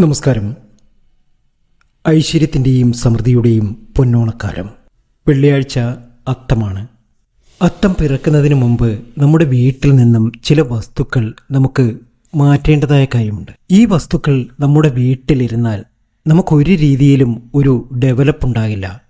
നമസ്കാരം. ഐശ്വര്യത്തിന്റെയും സമൃദ്ധിയുടെയും പൊന്നോണക്കാലം. വെള്ളിയാഴ്ച അത്തമാണ്. അത്തം പിറക്കുന്നതിന് മുമ്പ് നമ്മുടെ വീട്ടിൽ നിന്നും ചില വസ്തുക്കൾ നമുക്ക് മാറ്റേണ്ടതായ കാര്യമുണ്ട്. ഈ വസ്തുക്കൾ നമ്മുടെ വീട്ടിലിരുന്നാൽ നമുക്കൊരു രീതിയിലും ഒരു ഡെവലപ്പ് ഉണ്ടാകില്ല.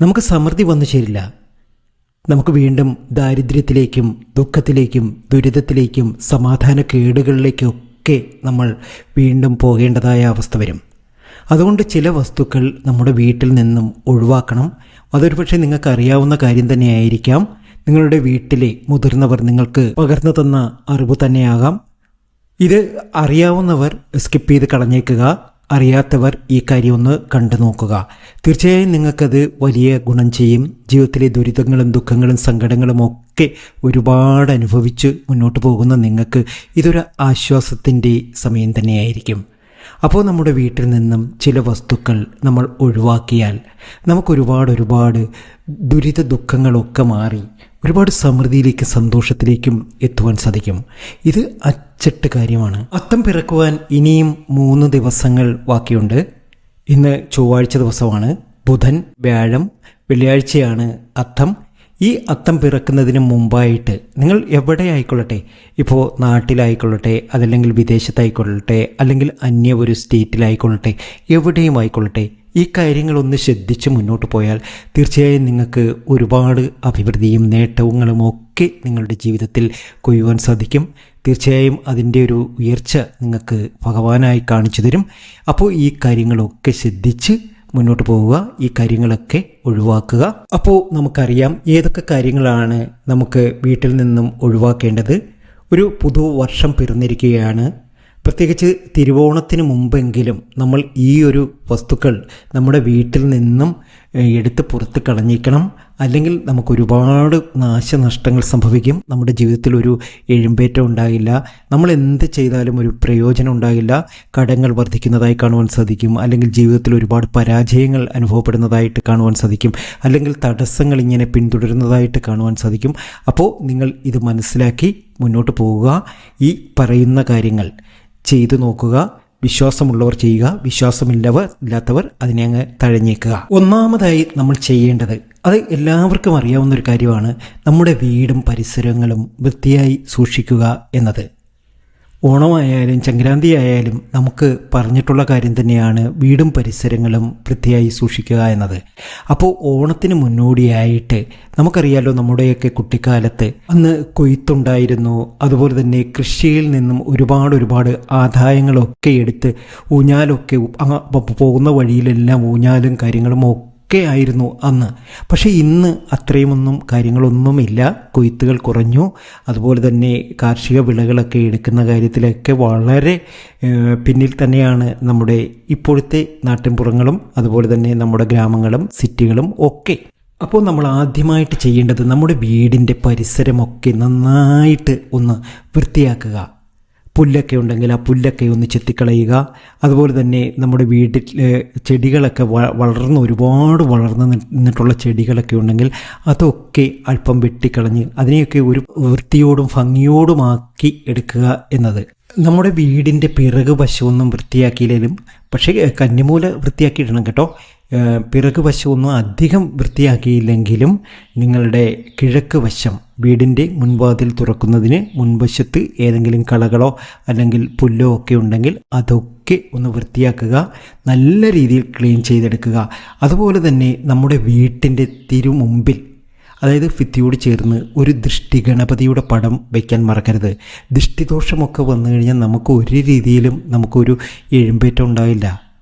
നമുക്ക് സമൃദ്ധി വന്നു ചേരില്ല. നമുക്ക് വീണ്ടും ദാരിദ്ര്യത്തിലേക്കും ദുഃഖത്തിലേക്കും ദുരിതത്തിലേക്കും സമാധാനക്കേടുകളിലേക്കൊക്കെ നമ്മൾ വീണ്ടും പോകേണ്ടതായ അവസ്ഥ വരും. അതുകൊണ്ട് ചില വസ്തുക്കൾ നമ്മുടെ വീട്ടിൽ നിന്നും ഒഴിവാക്കണം. അതൊരു പക്ഷേ നിങ്ങൾക്ക് അറിയാവുന്ന കാര്യം തന്നെയായിരിക്കാം. നിങ്ങളുടെ വീട്ടിലെ മുതിർന്നവർ നിങ്ങൾക്ക് പകർന്നു തന്ന അറിവ് തന്നെയാകാം. ഇത് അറിയാവുന്നവർ സ്കിപ്പ് ചെയ്ത് കളഞ്ഞേക്കുക. അറിയാത്തവർ ഈ കാര്യം ഒന്ന് കണ്ടു നോക്കുക. തീർച്ചയായും നിങ്ങൾക്കത് വലിയ ഗുണം ചെയ്യും. ജീവിതത്തിലെ ദുരിതങ്ങളും ദുഃഖങ്ങളും സങ്കടങ്ങളും ഒക്കെ ഒരുപാട് അനുഭവിച്ച് മുന്നോട്ട് പോകുന്ന നിങ്ങൾക്ക് ഇതൊരു ആശ്വാസത്തിന്റെ സമയം തന്നെയായിരിക്കും. അപ്പോൾ നമ്മുടെ വീട്ടിൽ നിന്നും ചില വസ്തുക്കൾ നമ്മൾ ഒഴിവാക്കിയാൽ നമുക്കൊരുപാട് ഒരുപാട് ദുരിത ദുഃഖങ്ങളൊക്കെ മാറി ഒരുപാട് സമൃദ്ധിയിലേക്കും സന്തോഷത്തിലേക്കും എത്തുവാൻ സാധിക്കും. ഇത് അച്ചട്ട് കാര്യമാണ്. അത്തം പിറക്കുവാൻ ഇനിയും മൂന്ന് ദിവസങ്ങൾ ബാക്കിയുണ്ട്. ഇന്ന് ചൊവ്വാഴ്ച ദിവസമാണ്. ബുധൻ വ്യാഴം വെള്ളിയാഴ്ചയാണ് അത്തം. ഈ അത്തം പിറക്കുന്നതിന് മുമ്പായിട്ട് നിങ്ങൾ എവിടെ ആയിക്കൊള്ളട്ടെ? ഇപ്പോൾ നാട്ടിലായിക്കൊള്ളട്ടെ അതല്ലെങ്കിൽ വിദേശത്തായിക്കൊള്ളട്ടെ അല്ലെങ്കിൽ അന്യ ഒരു സ്റ്റേറ്റിലായിക്കൊള്ളട്ടെ എവിടെയും ആയിക്കൊള്ളട്ടെ. ഈ കാര്യങ്ങളൊന്ന് ശ്രദ്ധിച്ച് മുന്നോട്ട് പോയാൽ തീർച്ചയായും നിങ്ങൾക്ക് ഒരുപാട് അഭിവൃദ്ധിയും നേട്ടങ്ങളും ഒക്കെ നിങ്ങളുടെ ജീവിതത്തിൽ കൊയ്യുവാൻ സാധിക്കും. തീർച്ചയായും അതിന്റെ ഒരു ഉയർച്ച നിങ്ങൾക്ക് ഭഗവാനായി കാണിച്ചു തരും. അപ്പോൾ ഈ കാര്യങ്ങളൊക്കെ ശ്രദ്ധിച്ച് മുന്നോട്ട് പോവുക ഈ കാര്യങ്ങളൊക്കെ ഒഴിവാക്കുക. അപ്പോൾ നമുക്കറിയാം ഏതൊക്കെ കാര്യങ്ങളാണ് നമുക്ക് വീട്ടിൽ നിന്നും ഒഴിവാക്കേണ്ടത്. ഒരു പുതു വർഷം പിറന്നിരിക്കുകയാണ്. പ്രത്യേകിച്ച് തിരുവോണത്തിന് മുമ്പെങ്കിലും നമ്മൾ ഈ ഒരു വസ്തുക്കൾ നമ്മുടെ വീട്ടിൽ നിന്നും എടുത്ത് പുറത്ത് കളഞ്ഞിക്കണം അല്ലെങ്കിൽ നമുക്ക് ഒരുപാട് നാശനഷ്ടങ്ങൾ സംഭവിക്കും. നമ്മുടെ ജീവിതത്തിൽ ഒരു എഴുമ്പേറ്റം ഉണ്ടാകില്ല നമ്മൾ എന്ത് ചെയ്താലും ഒരു പ്രയോജനം ഉണ്ടാകില്ല കടങ്ങൾ വർദ്ധിക്കുന്നതായി കാണുവാൻ സാധിക്കും. അല്ലെങ്കിൽ ജീവിതത്തിൽ ഒരുപാട് പരാജയങ്ങൾ അനുഭവപ്പെടുന്നതായിട്ട് കാണുവാൻ സാധിക്കും. അല്ലെങ്കിൽ തടസ്സങ്ങൾ ഇങ്ങനെ പിന്തുടരുന്നതായിട്ട് കാണുവാൻ സാധിക്കും. അപ്പോൾ നിങ്ങൾ ഇത് മനസ്സിലാക്കി മുന്നോട്ട് പോവുക. ഈ പറയുന്ന കാര്യങ്ങൾ ചെയ്തു നോക്കുക. വിശ്വാസമുള്ളവർ ചെയ്യുക. വിശ്വാസമില്ലവർ ഇല്ലാത്തവർ അതിനെ അങ്ങ് തഴഞ്ഞേക്കുക. ഒന്നാമതായി നമ്മൾ ചെയ്യേണ്ടത് അത് എല്ലാവർക്കും അറിയാവുന്ന ഒരു കാര്യമാണ് നമ്മുടെ വീടും പരിസരങ്ങളും വൃത്തിയായി സൂക്ഷിക്കുക എന്നത്. ഓണമായാലും ചങ്ക്രാന്തി ആയാലും നമുക്ക് പറഞ്ഞിട്ടുള്ള കാര്യം തന്നെയാണ് വീടും പരിസരങ്ങളും വൃത്തിയായി സൂക്ഷിക്കുക എന്നത്. അപ്പോൾ ഓണത്തിന് മുന്നോടിയായിട്ട് നമുക്കറിയാലോ നമ്മുടെയൊക്കെ കുട്ടിക്കാലത്ത് അന്ന് കൊയ്ത്തുണ്ടായിരുന്നു അതുപോലെ തന്നെ കൃഷിയിൽ നിന്നും ഒരുപാട് ഒരുപാട് ആദായങ്ങളൊക്കെ എടുത്ത് ഊഞ്ഞാലൊക്കെ പോകുന്ന വഴിയിലെല്ലാം ഊഞ്ഞാലും കാര്യങ്ങളും ഒക്കെ ഒക്കെ ആയിരുന്നു അന്ന്. പക്ഷേ ഇന്ന് അത്രയുമൊന്നും കാര്യങ്ങളൊന്നുമില്ല. കൊയ്ത്തുകൾ കുറഞ്ഞു. അതുപോലെ തന്നെ കാർഷിക വിളകളൊക്കെ എടുക്കുന്ന കാര്യത്തിലൊക്കെ വളരെ പിന്നിൽ തന്നെയാണ് നമ്മുടെ ഇപ്പോഴത്തെ നാട്ടിൻപുറങ്ങളും അതുപോലെ തന്നെ നമ്മുടെ ഗ്രാമങ്ങളും സിറ്റികളും ഒക്കെ. അപ്പോൾ നമ്മൾ ആദ്യമായിട്ട് ചെയ്യേണ്ടത് നമ്മുടെ വീടിന്റെ പരിസരമൊക്കെ നന്നായിട്ട് ഒന്ന് വൃത്തിയാക്കുക. പുല്ലൊക്കെ ഉണ്ടെങ്കിൽ ആ പുല്ലൊക്കെ ഒന്ന് ചെത്തിക്കളയുക. അതുപോലെ തന്നെ നമ്മുടെ വീട്ടിൽ ചെടികളൊക്കെ വളർന്ന് ഒരുപാട് വളർന്ന് നിന്നിട്ടുള്ള ചെടികളൊക്കെ ഉണ്ടെങ്കിൽ അതൊക്കെ അല്പം വെട്ടിക്കളഞ്ഞ് അതിനെയൊക്കെ ഒരു വൃത്തിയോടും ഭംഗിയോടുമാക്കി എടുക്കുക എന്നത്. നമ്മുടെ വീടിന്റെ പിറക് വശമൊന്നും വൃത്തിയാക്കിയില്ലെങ്കിലും പക്ഷേ കന്നിമൂല വൃത്തിയാക്കിയിടണം കേട്ടോ. ഏഹ് പിറക് വശമൊന്നും അധികം വൃത്തിയാക്കിയില്ലെങ്കിലും നിങ്ങളുടെ കിഴക്ക് വശം വീടിന്റെ മുൻവാതിൽ തുറക്കുന്നതിന് മുൻവശത്ത് ഏതെങ്കിലും കളകളോ അല്ലെങ്കിൽ പുല്ലോ ഒക്കെ ഉണ്ടെങ്കിൽ അതൊക്കെ ഒന്ന് വൃത്തിയാക്കുക നല്ല രീതിയിൽ ക്ലീൻ ചെയ്തെടുക്കുക. അതുപോലെ തന്നെ നമ്മുടെ വീട്ടിന്റെ തിരുമുമ്പിൽ അതായത് ഭിത്തിയോട് ചേർന്ന് ഒരു ദൃഷ്ടി ഗണപതിയുടെ പടം വയ്ക്കാൻ മറക്കരുത്. ദൃഷ്ടിദോഷമൊക്കെ വന്നു കഴിഞ്ഞാൽ നമുക്ക് ഒരു രീതിയിലും നമുക്കൊരു എഴുമ്പേറ്റം ഉണ്ടാവില്ല.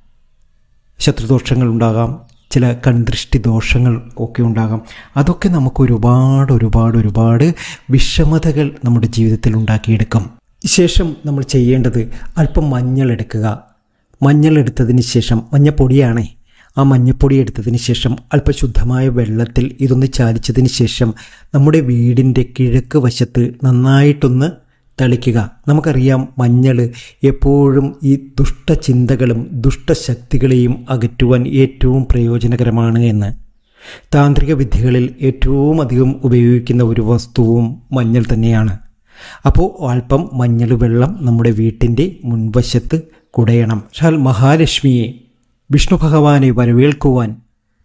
ശത്രുദോഷങ്ങൾ ഉണ്ടാകാം ചില കൺദൃഷ്ടി ദോഷങ്ങൾ ഒക്കെ ഉണ്ടാകാം അതൊക്കെ നമുക്ക് ഒരുപാട് ഒരുപാട് ഒരുപാട് വിഷമതകൾ നമ്മുടെ ജീവിതത്തിൽ ഉണ്ടാക്കിയെടുക്കും. ശേഷം നമ്മൾ ചെയ്യേണ്ടത് അല്പം മഞ്ഞൾ എടുക്കുക. മഞ്ഞൾ എടുത്തതിന് ശേഷം മഞ്ഞപ്പൊടിയാണേ. ആ മഞ്ഞപ്പൊടി എടുത്തതിന് ശേഷം അല്പം ശുദ്ധമായ വെള്ളത്തിൽ ഇതൊന്ന് ചാലിച്ചതിന് ശേഷം നമ്മുടെ വീടിന്റെ കിഴക്ക് വശത്ത് നന്നായിട്ടൊന്ന് തളിക്കുക. നമുക്കറിയാം മഞ്ഞൾ എപ്പോഴും ഈ ദുഷ്ടചിന്തകളും ദുഷ്ടശക്തികളെയും അകറ്റുവാൻ ഏറ്റവും പ്രയോജനകരമാണ് എന്ന്. താന്ത്രിക വിദ്യകളിൽ ഏറ്റവും അധികം ഉപയോഗിക്കുന്ന ഒരു വസ്തുവും മഞ്ഞൾ തന്നെയാണ്. അപ്പോൾ അല്പം മഞ്ഞൾ വെള്ളം നമ്മുടെ വീട്ടിന്റെ മുൻവശത്ത് കുടയണം. ഷാൽ മഹാലക്ഷ്മിയെ വിഷ്ണു ഭഗവാനെ വരവേൽക്കുവാൻ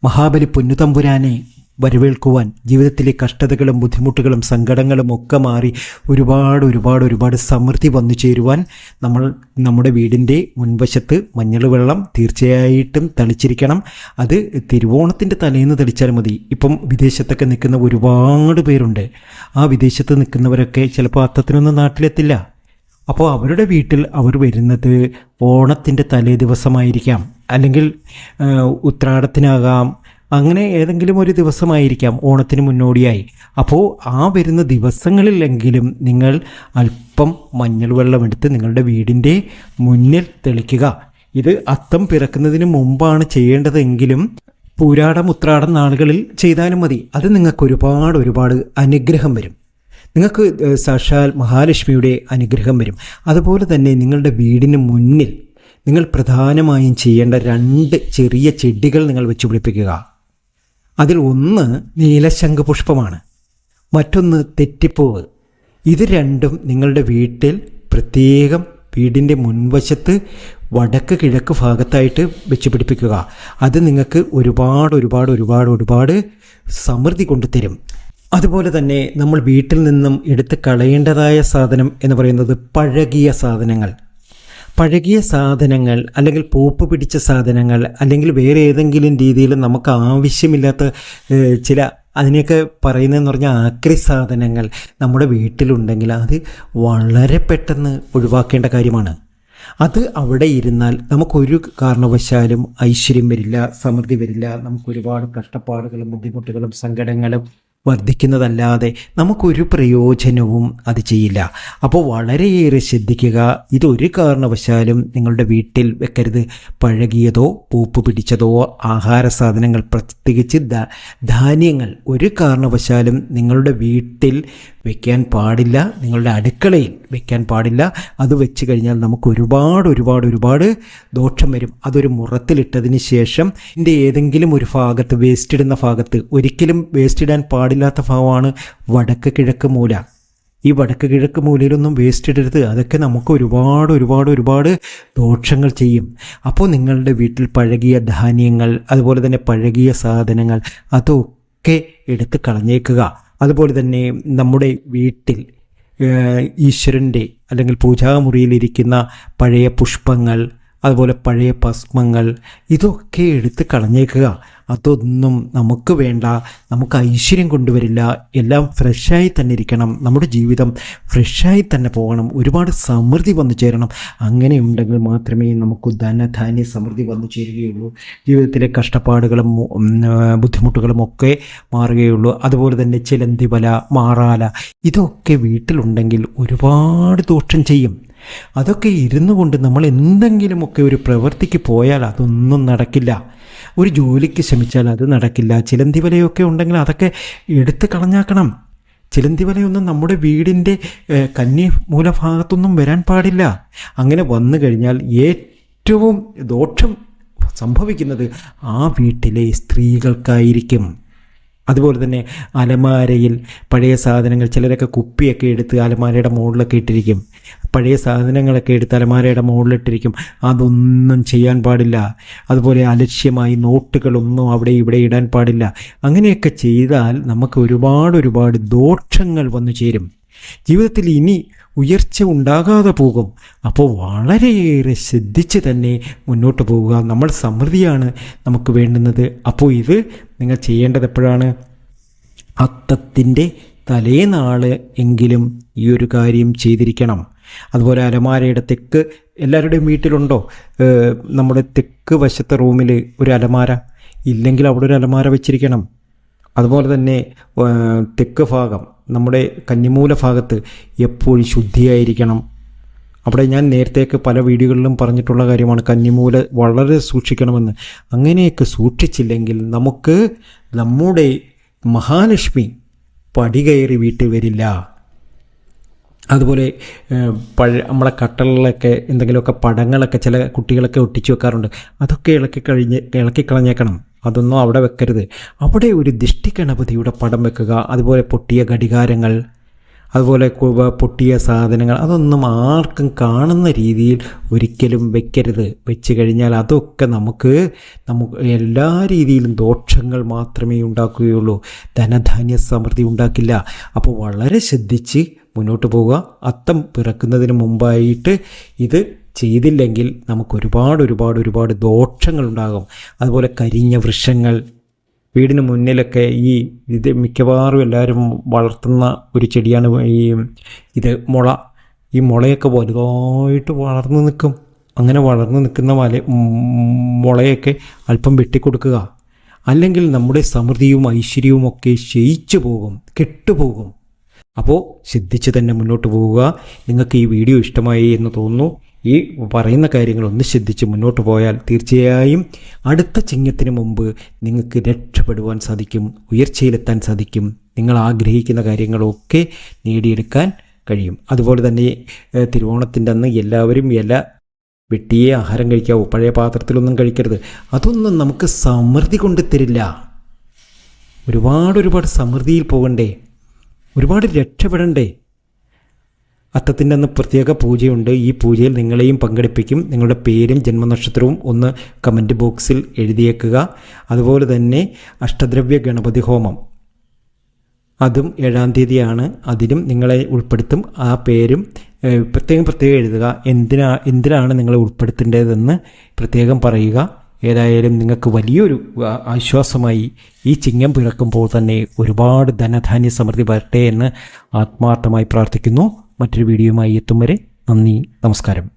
മഹാബലി പൊന്നുതമ്പുരാനെ വരവേൽക്കുവാൻ ജീവിതത്തിലെ കഷ്ടതകളും ബുദ്ധിമുട്ടുകളും സങ്കടങ്ങളും ഒക്കെ മാറി ഒരുപാട് ഒരുപാട് ഒരുപാട് സമൃദ്ധി വന്നു ചേരുവാൻ നമ്മൾ നമ്മുടെ വീടിന്റെ മുൻവശത്ത് മഞ്ഞൾ വെള്ളം തീർച്ചയായിട്ടും തളിച്ചിരിക്കണം. അത് തിരുവോണത്തിന്റെ തലേന്ന് തളിച്ചാൽ മതി. ഇപ്പം വിദേശത്തൊക്കെ നിൽക്കുന്ന ഒരുപാട് പേരുണ്ട്. ആ വിദേശത്ത് നിൽക്കുന്നവരൊക്കെ ചിലപ്പോൾ അത്തത്തിനൊന്നും നാട്ടിലെത്തില്ല. അപ്പോൾ അവരുടെ വീട്ടിൽ അവർ വരുന്നത് ഓണത്തിന്റെ തലേ ദിവസമായിരിക്കാം. അല്ലെങ്കിൽ ഉത്രാടത്തിനാകാം അങ്ങനെ ഏതെങ്കിലും ഒരു ദിവസമായിരിക്കാം ഓണത്തിന് മുന്നോടിയായി. അപ്പോൾ ആ വരുന്ന ദിവസങ്ങളിലെങ്കിലും നിങ്ങൾ അല്പം മഞ്ഞൾ വെള്ളം എടുത്ത് നിങ്ങളുടെ വീടിന്റെ മുന്നിൽ തെളിക്കുക. ഇത് അത്തം പിറക്കുന്നതിന് മുമ്പാണ് ചെയ്യേണ്ടതെങ്കിലും പൂരാടം ഉത്രാടം നാളുകളിൽ ചെയ്താലും മതി. അത് നിങ്ങൾക്ക് ഒരുപാട് ഒരുപാട് അനുഗ്രഹം വരും. നിങ്ങൾക്ക് സാക്ഷാൽ മഹാലക്ഷ്മിയുടെ അനുഗ്രഹം വരും. അതുപോലെ തന്നെ നിങ്ങളുടെ വീടിന് മുന്നിൽ നിങ്ങൾ പ്രധാനമായും ചെയ്യേണ്ട രണ്ട് ചെറിയ ചെടികൾ നിങ്ങൾ വെച്ച് പിടിപ്പിക്കുക. അതിൽ ഒന്ന് നീലശംഖ പുഷ്പമാണ്. മറ്റൊന്ന് തെറ്റിപ്പൂവ്. ഇത് രണ്ടും നിങ്ങളുടെ വീട്ടിൽ പ്രത്യേകം വീടിന്റെ മുൻവശത്ത് വടക്ക് കിഴക്ക് ഭാഗത്തായിട്ട് വെച്ച് പിടിപ്പിക്കുക. അത് നിങ്ങൾക്ക് ഒരുപാട് ഒരുപാട് ഒരുപാട് ഒരുപാട് സമൃദ്ധി കൊണ്ടുതരും. അതുപോലെ തന്നെ നമ്മൾ വീട്ടിൽ നിന്നും എടുത്ത് കളയേണ്ടതായ സാധനം എന്ന് പറയുന്നത് പഴകിയ സാധനങ്ങൾ. പഴകിയ സാധനങ്ങൾ അല്ലെങ്കിൽ പൂപ്പ് പിടിച്ച സാധനങ്ങൾ അല്ലെങ്കിൽ വേറെ ഏതെങ്കിലും രീതിയിൽ നമുക്ക് ആവശ്യമില്ലാത്ത ചില അതിനെയൊക്കെ പറയുന്നതെന്ന് പറഞ്ഞാൽ ആക്രി സാധനങ്ങൾ നമ്മുടെ വീട്ടിലുണ്ടെങ്കിൽ അത് വളരെ പെട്ടെന്ന് ഒഴിവാക്കേണ്ട കാര്യമാണ്. അത് അവിടെ ഇരുന്നാൽ നമുക്കൊരു കാരണവശാലും ഐശ്വര്യം വരില്ല സമൃദ്ധി വരില്ല. നമുക്ക് ഒരുപാട് കഷ്ടപ്പാടുകളും ബുദ്ധിമുട്ടുകളും സങ്കടങ്ങളും വർദ്ധിക്കുന്നതല്ലാതെ നമുക്കൊരു പ്രയോജനവും അത് ചെയ്യില്ല. അപ്പോൾ വളരെയേറെ ശ്രദ്ധിക്കുക. ഇതൊരു കാരണവശാലും നിങ്ങളുടെ വീട്ടിൽ വെക്കരുത്. പഴകിയതോ പൂപ്പ് പിടിച്ചതോ ആഹാര സാധനങ്ങൾ പ്രത്യേകിച്ച് ധാന്യങ്ങൾ ഒരു കാരണവശാലും നിങ്ങളുടെ വീട്ടിൽ വെക്കാൻ പാടില്ല. നിങ്ങളുടെ അടുക്കളയിൽ വെക്കാൻ പാടില്ല. അത് വെച്ച് കഴിഞ്ഞാൽ നമുക്ക് ഒരുപാട് ഒരുപാട് ഒരുപാട് ദോഷം വരും. അതൊരു മുറത്തിലിട്ടതിന് ശേഷം ഇതിന്റെ ഏതെങ്കിലും ഒരു ഭാഗത്ത് വേസ്റ്റ് ഇടുന്ന ഭാഗത്ത് ഒരിക്കലും വേസ്റ്റ് ഇടാൻ പാടില്ലാത്ത ഭാഗമാണ് വടക്ക് കിഴക്ക് മൂല. ഈ വടക്ക് കിഴക്ക് മൂലയിലൊന്നും വേസ്റ്റ് ഇടരുത്. അതൊക്കെ നമുക്ക് ഒരുപാട് ഒരുപാട് ഒരുപാട് ദോഷങ്ങൾ ചെയ്യും. അപ്പോൾ നിങ്ങളുടെ വീട്ടിൽ പഴകിയ ധാന്യങ്ങൾ അതുപോലെ തന്നെ പഴകിയ സാധനങ്ങൾ അതൊക്കെ എടുത്ത് കളഞ്ഞേക്കുക. അതുപോലെ തന്നെ നമ്മുടെ വീട്ടിൽ ഈശ്വരന്റെ അല്ലെങ്കിൽ പൂജാമുറിയിലിരിക്കുന്ന പഴയ പുഷ്പങ്ങൾ അതുപോലെ പഴയ ഭസ്മങ്ങൾ ഇതൊക്കെ എടുത്ത് കളഞ്ഞേക്കുക. അതൊന്നും നമുക്ക് വേണ്ട. നമുക്ക് ഐശ്വര്യം കൊണ്ടുവരില്ല. എല്ലാം ഫ്രഷായി തന്നെ ഇരിക്കണം. നമ്മുടെ ജീവിതം ഫ്രഷായി തന്നെ പോകണം. ഒരുപാട് സമൃദ്ധി വന്നു ചേരണം. അങ്ങനെ ഉണ്ടെങ്കിൽ മാത്രമേ നമുക്ക് ധനധാന്യ സമൃദ്ധി വന്നു ചേരുകയുള്ളൂ. ജീവിതത്തിലെ കഷ്ടപ്പാടുകളും ബുദ്ധിമുട്ടുകളും ഒക്കെ മാറുകയുള്ളൂ. അതുപോലെ തന്നെ ചിലന്തിവല മാറാല ഇതൊക്കെ വീട്ടിലുണ്ടെങ്കിൽ ഒരുപാട് ദോഷം ചെയ്യും. അതൊക്കെ ഇരുന്നു കൊണ്ട് നമ്മൾ എന്തെങ്കിലുമൊക്കെ ഒരു പ്രവൃത്തിക്ക് പോയാൽ അതൊന്നും നടക്കില്ല. ഒരു ജോലിക്ക് ശ്രമിച്ചാൽ അത് നടക്കില്ല. ചിലന്തി വലയൊക്കെ ഉണ്ടെങ്കിൽ അതൊക്കെ എടുത്ത് കളഞ്ഞാക്കണം. ചിലന്തി വലയൊന്നും നമ്മുടെ വീടിന്റെ കന്നി മൂലഭാഗത്തൊന്നും വരാൻ പാടില്ല. അങ്ങനെ വന്നു കഴിഞ്ഞാൽ ഏറ്റവും ദോഷം സംഭവിക്കുന്നത് ആ വീട്ടിലെ സ്ത്രീകൾക്കായിരിക്കും. അതുപോലെ തന്നെ അലമാരയിൽ പഴയ സാധനങ്ങൾ ചിലരൊക്കെ കുപ്പിയൊക്കെ എടുത്ത് അലമാരയുടെ മുകളിലൊക്കെ ഇട്ടിരിക്കും. പഴയ സാധനങ്ങളൊക്കെ എടുത്ത് അലമാരയുടെ മുകളിലിട്ടിരിക്കും. അതൊന്നും ചെയ്യാൻ പാടില്ല. അതുപോലെ അലക്ഷ്യമായി നോട്ടുകളൊന്നും അവിടെ ഇവിടെ ഇടാൻ പാടില്ല. അങ്ങനെയൊക്കെ ചെയ്താൽ നമുക്ക് ഒരുപാട് ഒരുപാട് ദോഷങ്ങൾ വന്നു ചേരും. ജീവിതത്തിൽ ഇനി ഉയർച്ച ഉണ്ടാകാതെ പോകും. അപ്പോൾ വളരെയേറെ ശ്രദ്ധിച്ച് തന്നെ മുന്നോട്ട് പോവുക. നമ്മൾ സമൃദ്ധിയാണ് നമുക്ക് വേണ്ടുന്നത്. അപ്പോൾ ഇത് നിങ്ങൾ ചെയ്യേണ്ടത് എപ്പോഴാണ്? അത്തത്തിന്റെ തലേനാൾ എങ്കിലും ഈ ഒരു കാര്യം ചെയ്തിരിക്കണം. അതുപോലെ അലമാരയുടെ തെക്ക് എല്ലാവരുടെയും വീട്ടിലുണ്ടോ? നമ്മുടെ തെക്ക് വശത്തെ റൂമിൽ ഒരു അലമാര? ഇല്ലെങ്കിൽ അവിടെ ഒരു അലമാര വെച്ചിരിക്കണം. അതുപോലെ തന്നെ തെക്ക് ഭാഗം നമ്മുടെ കന്നിമൂല ഭാഗത്ത് എപ്പോഴും ശുദ്ധിയായിരിക്കണം. അവിടെ ഞാൻ നേരത്തേക്ക് പല വീഡിയോകളിലും പറഞ്ഞിട്ടുള്ള കാര്യമാണ് കന്നിമൂല വളരെ സൂക്ഷിക്കണമെന്ന്. അങ്ങനെയൊക്കെ സൂക്ഷിച്ചില്ലെങ്കിൽ നമുക്ക് നമ്മുടെ മഹാലക്ഷ്മി പടി കയറി വീട്ടിൽ വരില്ല. അതുപോലെ പഴ നമ്മളെ കട്ടലിലൊക്കെ എന്തെങ്കിലുമൊക്കെ പടങ്ങളൊക്കെ ചില കുട്ടികളൊക്കെ ഒട്ടിച്ചു വെക്കാറുണ്ട്. അതൊക്കെ ഇളക്കി കഴിഞ്ഞ് ഇളക്കി കളഞ്ഞേക്കണം. അതൊന്നും അവിടെ വെക്കരുത്. അവിടെ ഒരു ദിഷ്ടി ഗണപതിയുടെ പടം വെക്കുക അതുപോലെ പൊട്ടിയ ഘടികാരങ്ങൾ അതുപോലെ പൊട്ടിയ സാധനങ്ങൾ അതൊന്നും ആർക്കും കാണുന്ന രീതിയിൽ ഒരിക്കലും വെക്കരുത്. വെച്ച് കഴിഞ്ഞാൽ അതൊക്കെ നമുക്ക് നമുക്ക് എല്ലാ രീതിയിലും ദോഷങ്ങൾ മാത്രമേ ഉണ്ടാക്കുകയുള്ളൂ. ധനധാന്യ സമൃദ്ധി ഉണ്ടാക്കില്ല. അപ്പോൾ വളരെ ശ്രദ്ധിച്ച് മുന്നോട്ട് പോവുക. അത്തം പിറക്കുന്നതിന് മുമ്പായിട്ട് ഇത് ചെയ്തില്ലെങ്കിൽ നമുക്ക് ഒരുപാട് ഒരുപാട് ഒരുപാട് ദോഷങ്ങളുണ്ടാകും. അതുപോലെ കരിഞ്ഞ വൃക്ഷങ്ങൾ വീടിന് മുന്നിലൊക്കെ ഈ ഇത് മിക്കവാറും എല്ലാവരും വളർത്തുന്ന ഒരു ചെടിയാണ് ഈ ഇത് മുള. ഈ മുളയൊക്കെ വലുതായിട്ട് വളർന്നു നിൽക്കും. അങ്ങനെ വളർന്നു നിൽക്കുന്ന മല മുളയൊക്കെ അല്പം വെട്ടിക്കൊടുക്കുക. അല്ലെങ്കിൽ നമ്മുടെ സമൃദ്ധിയും ഐശ്വര്യവും ഒക്കെ ക്ഷയിച്ചു പോകും കെട്ടുപോകും. അപ്പോൾ ശ്രദ്ധിച്ച് തന്നെ മുന്നോട്ട് പോവുക. നിങ്ങൾക്ക് ഈ വീഡിയോ ഇഷ്ടമായി എന്ന് തോന്നുന്നു. ഈ പറയുന്ന കാര്യങ്ങൾ ഒന്ന് ശ്രദ്ധിച്ച് മുന്നോട്ട് പോയാൽ തീർച്ചയായും അടുത്ത ചിങ്ങത്തിന് മുമ്പ് നിങ്ങൾക്ക് രക്ഷപ്പെടുവാൻ സാധിക്കും ഉയർച്ചയിലെത്താൻ സാധിക്കും. നിങ്ങൾ ആഗ്രഹിക്കുന്ന കാര്യങ്ങളൊക്കെ നേടിയെടുക്കാൻ കഴിയും. അതുപോലെ തന്നെ തിരുവോണത്തിന്റെ അന്ന് എല്ലാവരും ഇല വെട്ടിയേ ആഹാരം കഴിക്കാവൂ. പഴയ പാത്രത്തിലൊന്നും കഴിക്കരുത്. അതൊന്നും നമുക്ക് സമൃദ്ധി കൊണ്ട് തരില്ല. ഒരുപാട് ഒരുപാട് സമൃദ്ധിയിൽ പോകണ്ടേ. ഒരുപാട് രക്ഷപ്പെടണ്ടേ. അത്തത്തിന്റെ അന്ന് പ്രത്യേക പൂജയുണ്ട്. ഈ പൂജയിൽ നിങ്ങളെയും പങ്കെടുപ്പിക്കും. നിങ്ങളുടെ പേരും ജന്മനക്ഷത്രവും ഒന്ന് കമന്റ് ബോക്സിൽ എഴുതിയേക്കുക. അതുപോലെ തന്നെ അഷ്ടദ്രവ്യ ഗണപതി ഹോമം. അതും ഏഴാം തീയതിയാണ്. അതിലും നിങ്ങളെ ഉൾപ്പെടുത്തും. ആ പേരും പ്രത്യേകം പ്രത്യേകം എഴുതുക. എന്തിനാ എന്തിനാണ് നിങ്ങളെ ഉൾപ്പെടുത്തേണ്ടതെന്ന് പ്രത്യേകം പറയുക. ഏതായാലും നിങ്ങൾക്ക് വലിയൊരു ആശ്വാസമായി ഈ ചിങ്ങം പിറക്കുമ്പോൾ തന്നെ ഒരുപാട് ധനധാന്യ സമൃദ്ധി വരട്ടെ എന്ന് ആത്മാർത്ഥമായി പ്രാർത്ഥിക്കുന്നു. മറ്റൊരു വീഡിയോയുമായി എത്തും വരെ നന്ദി നമസ്കാരം.